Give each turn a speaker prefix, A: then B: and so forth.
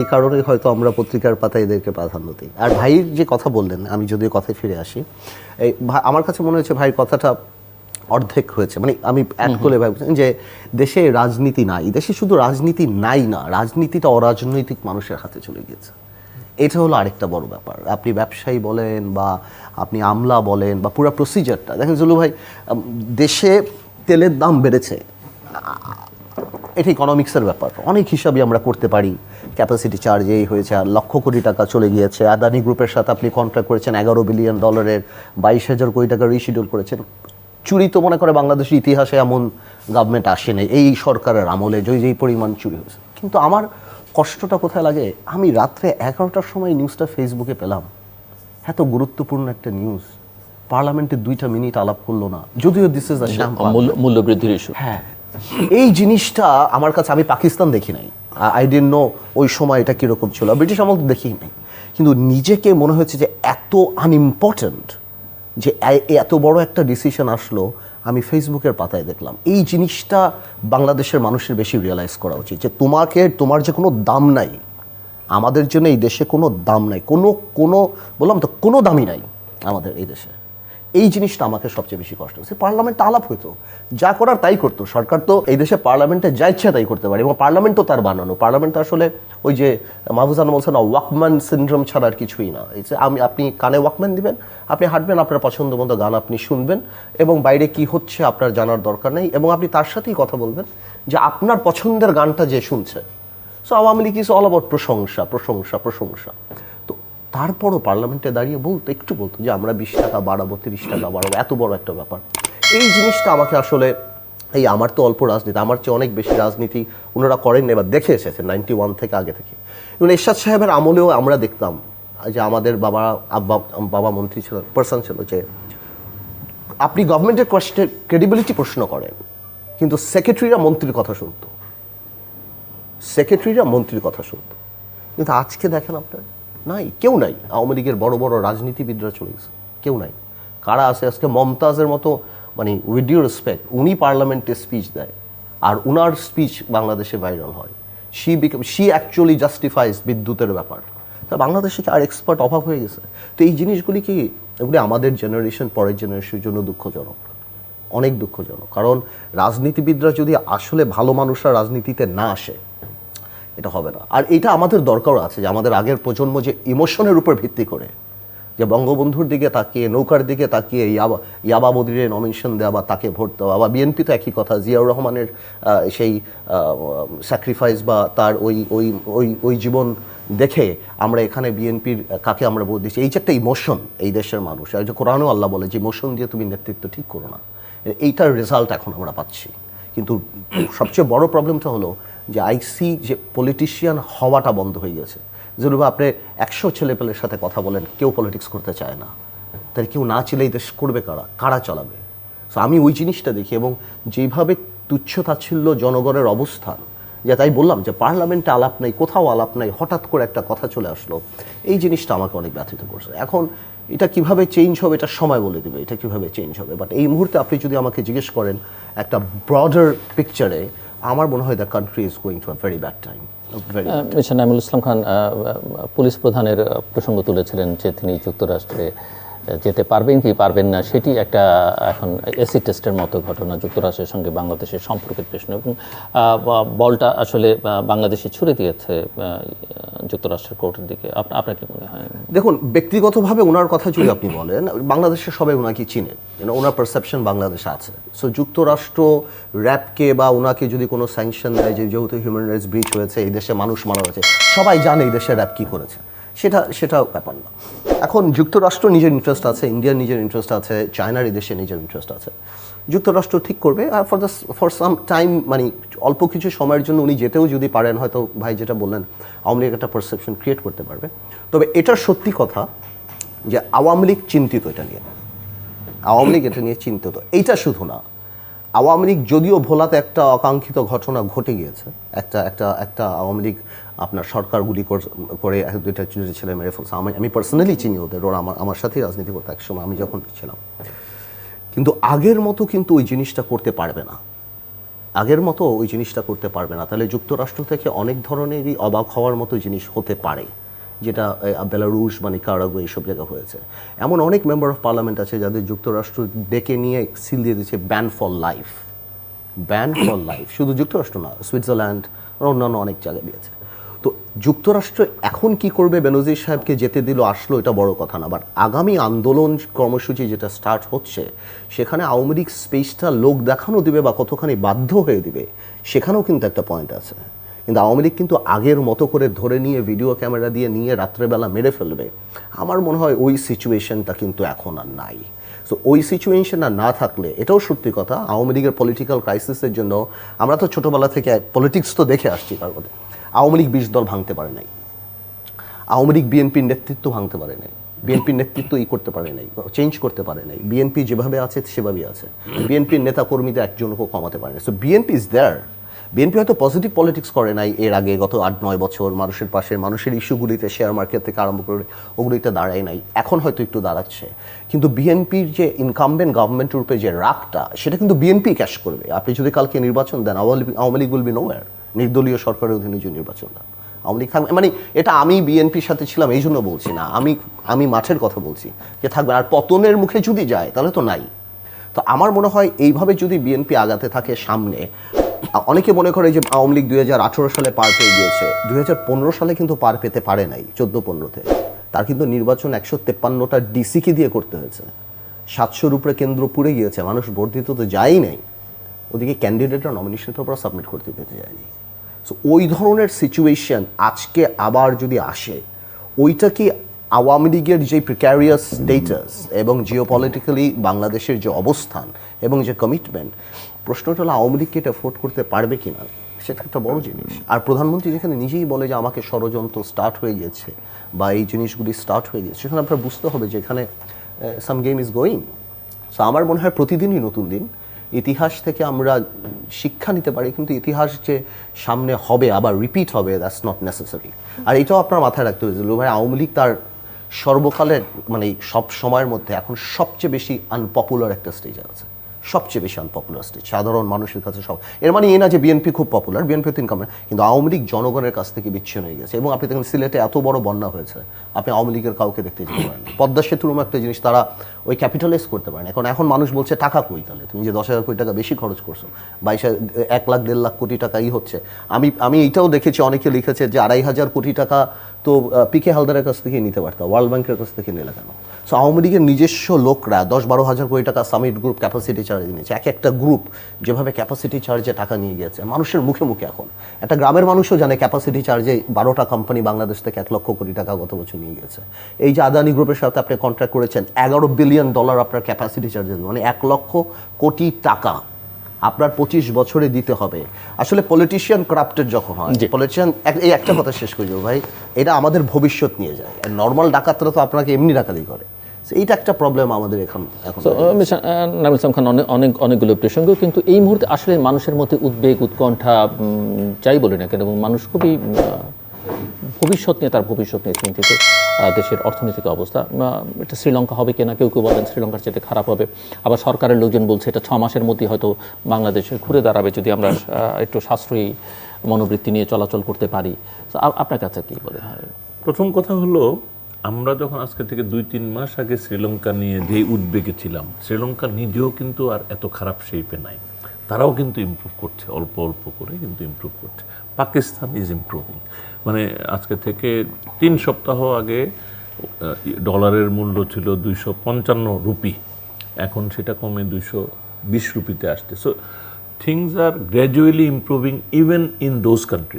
A: এই কারণে হয়তো আমরা পত্রিকার পাতায় এদেরকে প্রাধান্য দিই। আর ভাইয়ের যে কথা বললেন আমি যদি কথায় ফিরে আসি এই আমার কাছে মনে হচ্ছে ভাইয়ের কথাটা অর্ধেক হয়েছে। মানে আমি অ্যাড করে ভাবছেন যে দেশে রাজনীতি নাই দেশে শুধু রাজনীতি নাই না রাজনীতিটা অরাজনৈতিক মানুষের হাতে চলে গিয়েছে। এটা হলো আরেকটা বড় ব্যাপার। আপনি ব্যবসায়ী বলেন বা আপনি আমলা বলেন বা পুরো প্রসিজারটা দেখেন জুলু ভাই দেশে তেলের দাম বেড়েছে। এটা ইকোনমিক্সের ব্যাপার। অনেক হিসাবই আমরা করতে পারি। ক্যাপাসিটি চার্জ এই হয়েছে আর লক্ষ কোটি টাকা চলে গিয়েছে। আদানি গ্রুপের সাথে আপনি কন্ট্রাক্ট করেছেন এগারো বিলিয়ন ডলারের বাইশ হাজার কোটি টাকা রিশিডিউল করেছেন। চুরি তো মনে করে বাংলাদেশের ইতিহাসে এমন গভর্নমেন্ট আসেনি। এই সরকারের আমলে যে যেই পরিমাণ চুরি হয়েছে। কিন্তু আমার কষ্টটা কোথায় লাগে? আমি রাত্রে এগারোটার সময় নিউজটা ফেসবুকে পেলাম। এত গুরুত্বপূর্ণ একটা নিউজ পার্লামেন্টে দুইটা মিনিট আলাপ করল না। যদিও দিস ইজ আ
B: মূল্য- মূল্যবৃদ্ধির ইস্যু
A: হ্যাঁ। এই জিনিসটা আমার কাছে, আমি পাকিস্তান দেখি নাই। আই ডেন্ট নো ওই সময় এটা কীরকম ছিল। ব্রিটিশ আমল দেখি নাই। কিন্তু নিজেকে মনে হয়েছে যে এত আনইম্পর্ট্যান্ট যে এত বড় একটা ডিসিশন আসলো, আমি ফেসবুকের পাতায় দেখলাম। এই জিনিসটা বাংলাদেশের মানুষের বেশি রিয়েলাইজ করা উচিত, যে তোমাকে, তোমার যে কোনো দাম নাই, আমাদের জন্য এই দেশে কোনো দাম নাই, কোনো কোনো, বললাম তো, কোনো দামই নাই আমাদের এই দেশে। এই জিনিসটা আমাকে সবচেয়ে বেশি কষ্ট হচ্ছে পার্লামেন্টে আলাপ হইতো। যা করার তাই করতো। সরকার তো এই দেশে পার্লামেন্টে যা ইচ্ছা তাই করতে পারে এবং পার্লামেন্ট তো তার বানানো। পার্লামেন্ট আসলে ওই যে মাহফুজান বলছে না, ওয়াকম্যান সিন্ড্রোম ছাড়া আর কিছুই না। এই যে আমি, আপনি কানে ওয়াকম্যান দিবেন, আপনি হাঁটবেন, আপনার পছন্দ মতো গান আপনি শুনবেন এবং বাইরে কি হচ্ছে আপনার জানার দরকার নেই এবং আপনি তার সাথেই কথা বলবেন যে আপনার পছন্দের গানটা যে শুনছে। So Awami League is all about প্রশংসা প্রশংসা প্রশংসা। তারপরও পার্লামেন্টে দাঁড়িয়ে বলতো, একটু বলতো, যে আমরা বিশ টাকা বাড়াবো, তিরিশ টাকা বাড়াবো, এত বড় একটা ব্যাপার। এই জিনিসটা আমাকে আসলে, এই আমার তো অল্প রাজনীতি, আমার চেয়ে অনেক বেশি রাজনীতি ওনারা করেন এবার দেখে এসেছেন নাইনটি ওয়ান থেকে আগে থেকে। এবং এরশাদ সাহেবের আমলেও আমরা দেখতাম, যে আমাদের বাবা, আব্বা, বাবা মন্ত্রী ছিল পার্সন ছিল, যে আপনি গভর্নমেন্টের ক্রেডিবিলিটি প্রশ্ন করেন, কিন্তু সেক্রেটারিরা মন্ত্রীর কথা শুনতো। সেক্রেটারিরা মন্ত্রীর কথা শুনতো। কিন্তু আজকে দেখেন আপনার নাই, কেউ নাই। আওয়ামী লীগের বড় বড় রাজনীতিবিদরা চলে গেছে, কেউ নাই। কারা আছে? আজকে মমতাজের মতো মানে উইথ ডিউ রেসপেক্ট উনি পার্লামেন্টে স্পিচ দেয়, আর উনার স্পিচ বাংলাদেশে ভাইরাল হয়। She became she actually justifies বিদ্যুতের ব্যাপার। তা বাংলাদেশে আর এক্সপার্ট অভাব হয়ে গেছে? তো এই জিনিসগুলি কি, এগুলি আমাদের জেনারেশন পরের জেনারেশনের জন্য দুঃখজনক? অনেক দুঃখজনক। কারণ রাজনীতিবিদরা যদি আসলে ভালো মানুষরা রাজনীতিতে না আসে এটা হবে না। আর এটা আমাদের দরকারও আছে যে আমাদের আগের প্রজন্ম যে ইমোশনের উপর ভিত্তি করে, যে বঙ্গবন্ধুর দিকে তাকিয়ে, নৌকার দিকে তাকিয়ে ইয়াবা ইয়াবা মদিরে নমিনেশন দেওয়া বা তাকে ভোট দেওয়া বা বিএনপি তো একই কথা, জিয়াউর রহমানের সেই স্যাক্রিফাইস বা তার ওই ওই ওই ওই জীবন দেখে আমরা এখানে বিএনপির কাকে আমরা ভোট দিচ্ছি? এই যে একটা ইমোশন এই দেশের মানুষ, আর যে কোরআনও আল্লাহ বলে যে ইমোশন দিয়ে তুমি নেতৃত্ব ঠিক করো না। এইটার রেজাল্ট এখন আমরা পাচ্ছি। কিন্তু সবচেয়ে বড় প্রবলেমটা হলো যে আইসি যে পলিটিশিয়ান হওয়াটা বন্ধ হয়ে গেছে। যেরূপ আপনি একশো ছেলেপেলের সাথে কথা বলেন, কেউ পলিটিক্স করতে চায় না। তাই কেউ না চিলে এই দেশ করবে কারা? কারা চালাবে? সো আমি ওই জিনিসটা দেখি এবং যেভাবে তুচ্ছ তাচ্ছিল্য জনগণের অবস্থান, যে তাই বললাম যে পার্লামেন্টে আলাপ নেই, কোথাও আলাপ নেই, হঠাৎ করে একটা কথা চলে আসলো, এই জিনিসটা আমাকে অনেক ব্যথিত করছে। এখন এটা কীভাবে চেঞ্জ হবে এটা সময় বলে দেবে, এটা কীভাবে চেঞ্জ হবে? বাট এই মুহূর্তে আপনি যদি আমাকে জিজ্ঞেস করেন একটা ব্রডার পিকচারে আমার মনে হয় the country is going to a very bad time
B: mister Naimul Islam Khan police প্রধানের প্রসঙ্গ তুলেছিলেন যে তিনি যুক্তরাষ্ট্রে যেতে পারবেন কি পারবেন না সেটি একটা এখন এসি টেস্টের মতো ঘটনা যুক্তরাষ্ট্রের সঙ্গে বাংলাদেশের সম্পর্কের প্রশ্ন। এবং বলটা আসলে বাংলাদেশে ছুড়ে দিয়েছে যুক্তরাষ্ট্রের কোর্টের দিকে। আপ- আপনার কি মনে হয়?
A: দেখুন, ব্যক্তিগতভাবে ওনার কথা যদি আপনি বলেন বাংলাদেশে সবাই ওনাকে চিনে। ওনার পারসেপশন বাংলাদেশে আছে। সো যুক্তরাষ্ট্র র্যাপকে বা ওনাকে যদি কোনো স্যাংশন দেয়, যে যেহেতু হিউম্যান রাইটস ব্রিচ হয়েছে, এই দেশে মানুষ মারা হয়েছে, সবাই জানে এই দেশে র্যাপ কী করেছে। সেটা, সেটাও ব্যাপার না। এখন যুক্তরাষ্ট্র নিজের ইন্টারেস্ট আছে ইন্ডিয়ার নিজের ইন্টারেস্ট আছে চায়নার এই দেশে নিজের ইন্টারেস্ট আছে। যুক্তরাষ্ট্র ঠিক করবে, আর for the for some time মানে অল্প কিছু সময়ের জন্য উনি যেতেও যদি পারেন, হয়তো ভাই যেটা বললেন, আওয়ামী লীগ একটা পারসেপশন ক্রিয়েট করতে পারবে। তবে এটা সত্যি কথা যে আওয়ামী লীগ চিন্তিত এটা নিয়ে। আওয়ামী লীগ এটা নিয়ে চিন্তিত। এইটা শুধু না, আওয়ামী লীগ যদিও ভোলাতে একটা অকাঙ্ক্ষিত ঘটনা ঘটে গিয়েছে, একটা একটা একটা আওয়ামী লীগ আপনার সরকার গুলি কর- দুইটা ছেলে মেরে ফেলছে। আমি আমি পার্সোনালি চিনি ওদের, ওরা আমার আমার সাথেই রাজনীতি করতো, একসময় আমি যখন ছিলাম। কিন্তু আগের মতো কিন্তু ওই জিনিসটা করতে পারবে না। আগের মতো ওই জিনিসটা করতে পারবে না। তাহলে যুক্তরাষ্ট্র থেকে অনেক ধরনেরই অবাক হওয়ার মতো জিনিস হতে পারে, যেটা বেলারুশ মানে কারাগো এইসব জায়গা হয়েছে। এমন অনেক মেম্বার অফ পার্লামেন্ট আছে যাদের যুক্তরাষ্ট্র ডেকে নিয়ে সিল দিয়ে দিচ্ছে ban for life ban for life শুধু যুক্তরাষ্ট্র না, সুইজারল্যান্ড, অন্যান্য অনেক জায়গায় দিয়েছে। যুক্তরাষ্ট্র এখন কি করবে? বেনজির সাহেবকে যেতে দিল, আসলো, এটা বড় কথা না। বাট আগামী আন্দোলন কর্মসূচি যেটা স্টার্ট হচ্ছে, সেখানে আওয়ামী লীগ স্পেসটা লোক দেখানো দিবে বা কতখানি বাধ্য হয়ে দিবে, সেখানেও কিন্তু একটা পয়েন্ট আছে। কিন্তু আওয়ামী লীগ কিন্তু আগের মতো করে ধরে নিয়ে ভিডিও ক্যামেরা দিয়ে নিয়ে রাত্রেবেলা মেরে ফেলবে। আমার মনে হয় ওই সিচুয়েশনটা কিন্তু এখন আর নাই। সো ওই সিচুয়েশন আর না থাকলে, এটাও সত্যি কথা, আওয়ামী লীগের পলিটিক্যাল ক্রাইসিসের জন্য আমরা তো ছোটোবেলা থেকে পলিটিক্স তো দেখে আসছি তার মধ্যে। আওয়ামী লীগ বিশ দল ভাঙতে পারে নাই। আওয়ামী লীগ বিএনপির নেতৃত্ব ভাঙতে পারে নাই। বিএনপির নেতৃত্ব ই করতে পারে নাই চেঞ্জ করতে পারে নাই। বিএনপি যেভাবে আছে, সেভাবেই আছে। বিএনপির নেতা কর্মীদের একজনকেও কমাতে পারে না so BNP is there BNP হয়তো পজিটিভ পলিটিক্স করে নাই এর আগে গত আট, নয় বছর মানুষের পাশে, মানুষের ইস্যুগুলিতে শেয়ার মার্কেট থেকে আরম্ভ করে ওগুলিতে দাঁড়ায় নাই, এখন হয়তো একটু দাঁড়াচ্ছে। কিন্তু বিএনপির যে ইনকামবেন্ট গভর্নমেন্ট রূপে যে রাগটা, সেটা কিন্তু বিএনপি ক্যাশ করবে। আপনি যদি কালকে নির্বাচন দেন, Awami League will be nowhere নির্দলীয় সরকারের অধীনে যে নির্বাচন দেন আওয়ামী লীগ থাকবে মানে এটা আমি বিএনপির সাথে ছিলাম, এই জন্য বলছি না। আমি আমি মাঠের কথা বলছি যে থাকবে আর পতনের মুখে যদি যায়, তাহলে তো নাই। তো আমার মনে হয় এইভাবে যদি বিএনপি আগাতে থাকে সামনে অনেকে মনে করে যে আওয়ামী লীগ দুই হাজার আঠেরো সালে পার পেয়ে গিয়েছে। দুই হাজার পনেরো সালে কিন্তু পার পেতে পারে নাই চোদ্দ পনেরোতে। তার কিন্তু নির্বাচন একশো তেপ্পান্নটা ডিসিকে দিয়ে করতে হয়েছে। সাতশোর উপরে কেন্দ্র পুড়ে গিয়েছে, মানুষ ভোট দিতে তো যায়ই নাই। ওদিকে ক্যান্ডিডেটরা নমিনেশন পেপার সাবমিট করতে পেতে যায়নি। সো ওই ধরনের সিচুয়েশন আজকে আবার যদি আসে, ওইটা কি আওয়ামী লীগের যে প্রিক্যারিয়াস স্টেটাস এবং জিওপলিটিক্যালি বাংলাদেশের যে অবস্থান এবং যে কমিটমেন্ট প্রশ্নটা হলো আওয়ামী লীগকে এটা এফোর্ড করতে পারবে কিনা? সেটা একটা বড় জিনিস। আর প্রধানমন্ত্রী যেখানে নিজেই বলে যে আমাকে ষড়যন্ত্র স্টার্ট হয়ে গেছে বা এই জিনিসগুলি স্টার্ট হয়ে গেছে, সেখানে আপনার বুঝতে হবে যে এখানে some game is going so আমার মনে হয় প্রতিদিনই নতুন দিন। ইতিহাস থেকে আমরা শিক্ষা নিতে পারি, কিন্তু ইতিহাস যে সামনে হবে, আবার রিপিট হবে দ্যাটস নট নেসেসারি আর এটাও আপনার মাথায় রাখতে হবে ভাই, আওয়ামী লীগ তার সর্বকালের মানে সব সময়ের মধ্যে এখন সবচেয়ে বেশি আনপপুলার একটা স্টেজে আছে। সবচেয়ে বেশি আনপপুলার স্টেজ সাধারণ মানুষের কাছে সব এর মানে এই না যে বিএনপি খুব পপুলার বিএনপি ইনকাম কিন্তু আওয়ামী লীগ জনগণের কাছ থেকে বিচ্ছিন্ন হয়ে গেছে। এবং আপনি দেখেন, সিলেটে এত বড় বন্যা হয়েছে, আপনি আওয়ামী লীগের কাউকে দেখতে যেতে পারেন পদ্মা সেতুর মতো একটা জিনিস তারা ওই ক্যাপিটালাইজ করতে পারেন এখন এখন মানুষ বলছে, টাকা কই তাহলে? তুমি যে দশ হাজার কোটি টাকা বেশি খরচ করছ, বাইশ এক লাখ, দেড় লাখ কোটি টাকাই হচ্ছে। আমি আমি এইটাও দেখেছি, অনেকে লিখেছে যে আড়াই হাজার কোটি টাকা তো পিকে হালদারের কাছ থেকে নিতে পারতো ওয়ার্ল্ড ব্যাংকের কাছ থেকে নিলে কেন? সো আওয়ামী লীগের নিজস্ব লোকরা দশ বারো হাজার কোটি টাকা সামিট গ্রুপ ক্যাপাসিটি চার্জ নিয়েছে। এক একটা গ্রুপ যেভাবে ক্যাপাসিটি চার্জে টাকা নিয়ে গেছে মানুষের মুখে মুখে এখন। একটা গ্রামের মানুষও জানে ক্যাপাসিটি চার্জে বারোটা কোম্পানি বাংলাদেশ থেকে এক লক্ষ কোটি টাকা গত বছর নিয়ে গেছে এই যে আদানি গ্রুপের সাথে আপনি কন্ট্রাক্ট করেছেন, এগারো বিলিয়ন ডলার আপনার ক্যাপাসিটি চার্জে মানে এক লক্ষ কোটি টাকা। আপনার পঁচিশ বছরে দিতে হবে। আসলে পলিটিশিয়ান ক্রাফটেড যখন হয়। পলিটিশিয়ান এই একটা কথা শেষ করে ভাই এটা আমাদের ভবিষ্যৎ নিয়ে যায়। আর নর্মাল ডাকাতরা তো আপনাকে এমনি ডাকাতি করে। এইটা একটা প্রবলেম আমাদের এখন এখন
B: নামিল ইসলাম খান অনেক অনেক অনেকগুলো প্রসঙ্গ কিন্তু এই মুহূর্তে আসলে মানুষের মধ্যে উদ্বেগ উৎকণ্ঠা যাই বলি না কেন মানুষ খুবই ভবিষ্যৎ নিয়ে তার ভবিষ্যৎ নিয়ে চিন্তিত। দেশের অর্থনৈতিক অবস্থা এটা শ্রীলঙ্কা হবে কিনা, কেউ কেউ বলেন শ্রীলঙ্কার চেয়ে খারাপ হবে। আবার সরকারের লোকজন বলছে এটা ছ মাসের মধ্যেই হয়তো বাংলাদেশে ঘুরে দাঁড়াবে, যদি আমরা একটু সাশ্রয়ী মনোবৃত্তি নিয়ে চলাচল করতে পারি। আপনার কাছে কি বলে
C: প্রথম কথা হলো, আমরা যখন আজকে থেকে দুই, তিন মাস আগে শ্রীলঙ্কা নিয়ে যে উদ্বেগে ছিলাম শ্রীলঙ্কা নিজেও কিন্তু আর এত খারাপ শেপে নাই। তারাও কিন্তু ইম্প্রুভ করছে, অল্প অল্প করে কিন্তু ইম্প্রুভ করছে। পাকিস্তান ইজ ইম্প্রুভিং মানে আজকে থেকে তিন সপ্তাহ আগে ডলারের মূল্য ছিল দুইশো পঞ্চান্ন রুপি। এখন সেটা কমে দুইশো বিশ রুপিতে আসছে। So things are gradually improving even in those countries